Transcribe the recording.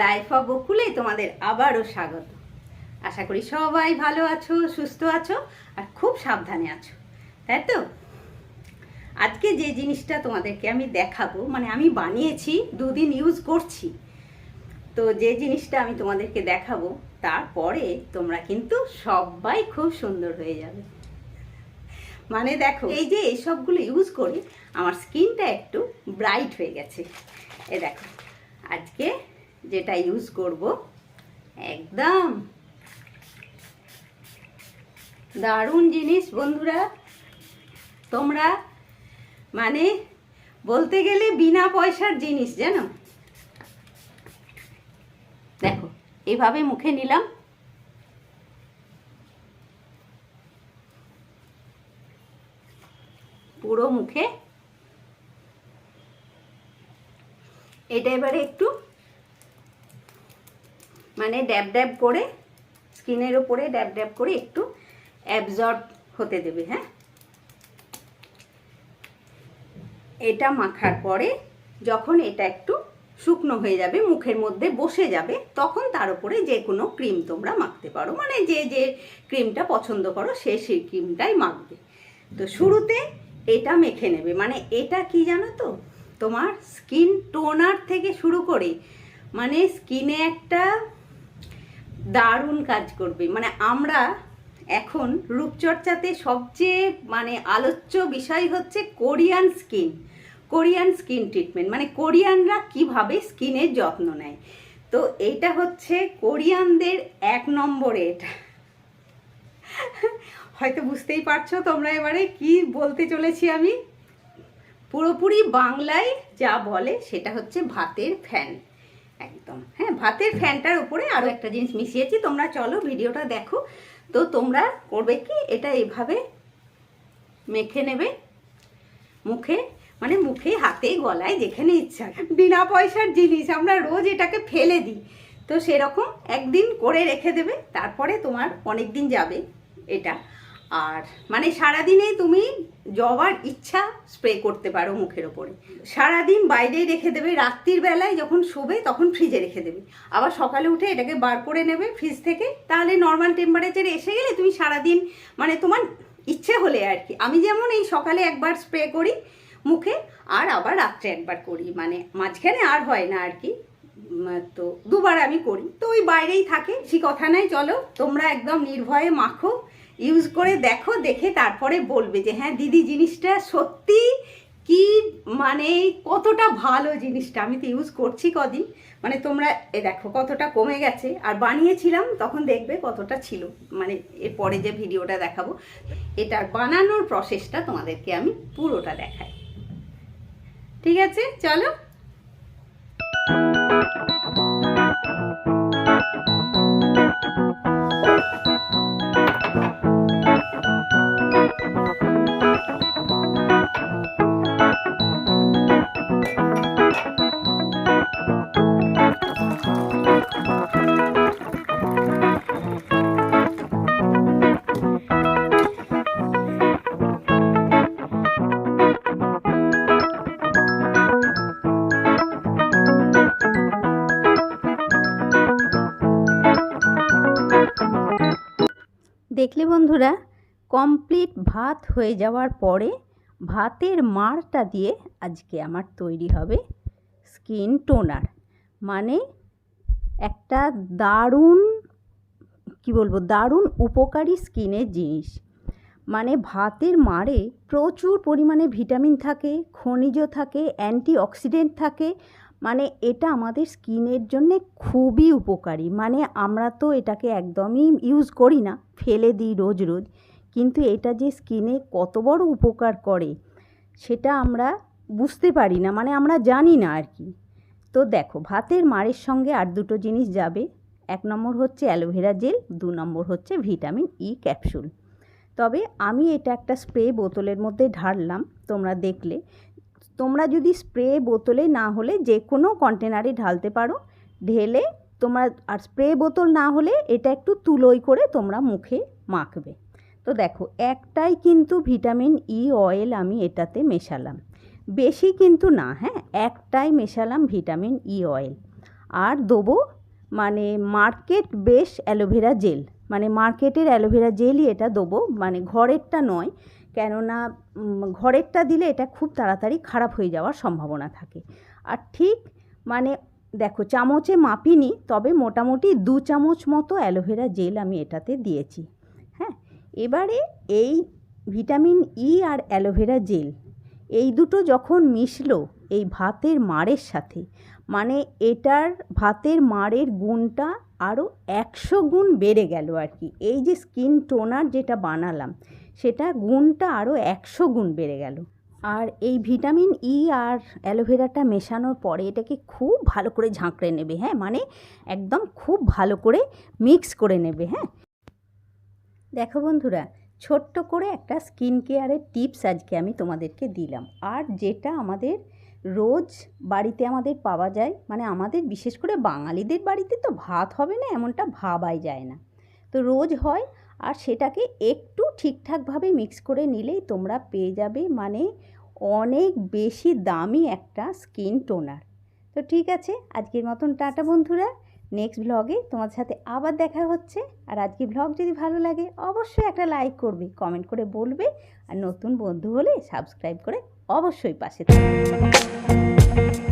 Life of বকুলে তোমাদের আবারও স্বাগত। আশা করি সবাই ভালো আছো, সুস্থ আছো আর খুব সাবধানে আছো, তাই তো? আজকে যে জিনিসটা তোমাদেরকে আমি দেখাবো মানে আমি বানিয়েছি, দুদিন ইউজ করছি, তো যে জিনিসটা আমি তোমাদেরকে দেখাবো, তারপরে তোমরা কিন্তু সবাই খুব সুন্দর হয়ে যাবে। মানে দেখো, এই যে এইসবগুলো ইউজ করি আমার স্কিনটা একটু ব্রাইট হয়ে গেছে। এ দেখো, আজকে যেটা ইউজ করব। একদম। দারুণ জিনিস বন্ধুরা। তোমরা মানে বলতে গেলে বিনা পয়সার জিনিস, জানো? দেখো, এভাবে মুখে নিলাম। পুরো মুখে। এটা এবারে একটু মানে ড্যাব ড্যাব করে, স্কিনের ওপরে ড্যাব ড্যাব করে একটু অ্যাবজর্ব হতে দেবে হ্যাঁ? এটা মাখার পরে যখন এটা একটু শুকনো হয়ে যাবে, মুখের মধ্যে বসে যাবে, তখন তার উপরে যে কোনো ক্রিম তোমরা মাখতে পারো। মানে যে যে ক্রিমটা পছন্দ করো, সে সেই ক্রিমটাই মাখবে। তো শুরুতে এটা মেখে নেবে। মানে এটা কি জানো তো? তোমার স্কিন টোনার থেকে শুরু করে মানে স্কিনে একটা দারুণ কাজ করবে। মানে আমরা এখন রূপচর্চাতে সবচেয়ে মানে আলোচ্য বিষয় হচ্ছে Korean skin Korean skin treatment. মানে কোরিয়ানরা কীভাবে স্কিনের যত্ন নেয়। তো এইটা হচ্ছে কোরিয়ানদের এক নম্বরে এটা হয়তো বুঝতেই পারছ তোমরা এবারে কি বলতে চলেছি আমি? পুরোপুরি বাংলায় যা বলে সেটা হচ্ছে ভাতের ফ্যান। একদম। হ্যাঁ ভাতের ফ্যানটার উপরে আরও একটা জিনিস মিশিয়েছি। তোমরা চলো ভিডিওটা দেখো। তো তোমরা করবে কি? এটা এভাবে মেখে নেবে। মুখে মানে মুখে, হাতে, গলায়, যেখানে ইচ্ছা। বিনা পয়সার জিনিস। আমরা রোজ এটাকে ফেলে দিই। তো সেরকম একদিন করে রেখে দেবে। তারপরে তোমার অনেক দিন যাবে এটা। আর মানে সারাদিনেই তুমি জবার ইচ্ছা স্প্রে করতে পারো মুখের ওপরে। সারাদিন বাইরেই রেখে দেবে, রাত্রির বেলায় যখন শোবে তখন ফ্রিজে রেখে দেবে। আবার সকালে উঠে এটাকে বার করে নেবে ফ্রিজ থেকে, তাহলে নর্মাল টেম্পারেচারে এসে গেলে তুমি সারাদিন মানে তোমার ইচ্ছে হলে আর কি। আমি যেমন এই সকালে একবার স্প্রে করি মুখে, আর আবার রাত্রে একবার করি। মানে মাঝখানে আর হয় না আর কি। তো দুবার আমি করি। তো ওই বাইরেই থাকে। সে কথা নাই, চলো তোমরা একদম নির্ভয়ে মাখো। ইউজ করে দেখো, দেখে তারপরে বলবে যে হ্যাঁ দিদি, জিনিসটা সত্যি কি মানে কতটা ভালো জিনিসটা? আমি তো ইউজ করছি কদিন। মানে তোমরা, এ দেখো, কতটা কমে গেছে। আর বানিয়েছিলাম, তখন দেখবে কতটা ছিল। মানে এরপরে যে ভিডিওটা দেখাবো এটার বানানোর প্রসেসটা তোমাদেরকে আমি পুরোটা দেখাই। ঠিক আছে? চলো। দেখলে বন্ধুরা কমপ্লিট ভাত হয়ে যাওয়ার পরে ভাতের মারটা দিয়ে আজকে আমার তৈরি হবে স্কিন টোনার মানে একটা দারুণ, কি বলব, দারুণ উপকারী স্কিনের জিনিস। মানে ভাতের মারে প্রচুর পরিমাণে ভিটামিন থাকে খনিজ থাকে অ্যান্টি অক্সিডেন্ট থাকে মানে এটা আমাদের স্কিনের জন্যে খুবই উপকারী। মানে আমরা তো এটাকে একদমই ইউজ করি না, ফেলে দিই রোজ রোজ। কিন্তু এটা যে স্কিনে কত বড় উপকার করে, সেটা আমরা বুঝতে পারি না মানে আমরা জানি না আর কি। তো দেখো, ভাতের মারের সঙ্গে আর দুটো জিনিস যাবে। এক নম্বর হচ্ছে অ্যালোভেরা জেল, দু নম্বর হচ্ছে ভিটামিন ই ক্যাপসুল তবে আমি এটা একটা স্প্রে বোতলের মধ্যে ঢাললাম, তোমরা দেখলে। তোমরা যদি স্প্রে বোতলে না হলে যে কোনো কন্টেনারে ঢালতে পারো। ঢেলে তোমরা আর স্প্রে বোতল না হলে এটা একটু তুলোই করে তোমরা মুখে মাখবে। তো দেখো, একটাই কিন্তু ভিটামিন ই অয়েল আমি এটাতে মেশালাম। বেশি কিন্তু না হ্যাঁ? একটাই মেশালাম ভিটামিন ই অয়েল আর দেবো মানে মার্কেট বেশ অ্যালোভেরা জেল মানে মার্কেটের অ্যালোভেরা জেলই এটা দেবো। মানে ঘরেরটা নয় কেননা ঘরেরটা দিলে এটা খুব তাড়াতাড়ি খারাপ হয়ে যাওয়ার সম্ভাবনা থাকে। আর ঠিক মানে দেখো, চামচে মাপিনি, তবে মোটামুটি দু চামচ মতো অ্যালোভেরা জেল আমি এটাতে দিয়েছি। হ্যাঁ এবারে এই ভিটামিন ই আর অ্যালোভেরা জেল, এই দুটো যখন মিশলো এই ভাতের মাড়ের সাথে মানে এটার ভাতের মাড়ের গুণটা আরও একশো গুণ বেড়ে গেল আর কি। এই যে স্কিন টোনার যেটা বানালাম সেটা গুণটা আরও একশো গুণ বেড়ে গেল। আর এই ভিটামিন ই আর অ্যালোভেরাটা মেশানোর পরে এটাকে খুব ভালো করে ঝাঁকড়ে নেবে হ্যাঁ? মানে একদম খুব ভালো করে মিক্স করে নেবে হ্যাঁ? দেখো বন্ধুরা, ছোট্ট করে একটা স্কিন কেয়ারের টিপস আজকে আমি তোমাদেরকে দিলাম। আর যেটা আমাদের রোজ বাড়িতে আমাদের পাওয়া যায় মানে আমাদের বিশেষ করে বাঙালিদের বাড়িতে তো ভাত হবে না, এমনটা ভাবাই যায় না। তো রোজ হয় আর সেটাকে একটু ঠিকঠাকভাবে মিক্স করে নিলেই তোমরা পেয়ে যাবে মানে অনেক বেশি দামি একটা স্কিন টোনার তো ঠিক আছে, আজকের মতন টাটা বন্ধুরা। নেক্সট ব্লগে তোমার সাথে আবার দেখা হচ্ছে। আর আজকে ব্লগ যদি ভালো লাগে, অবশ্যই একটা লাইক করবে কমেন্ট করে বলবে। আর নতুন বন্ধু হলে সাবস্ক্রাইব করে অবশ্যই পাশে থাকবে।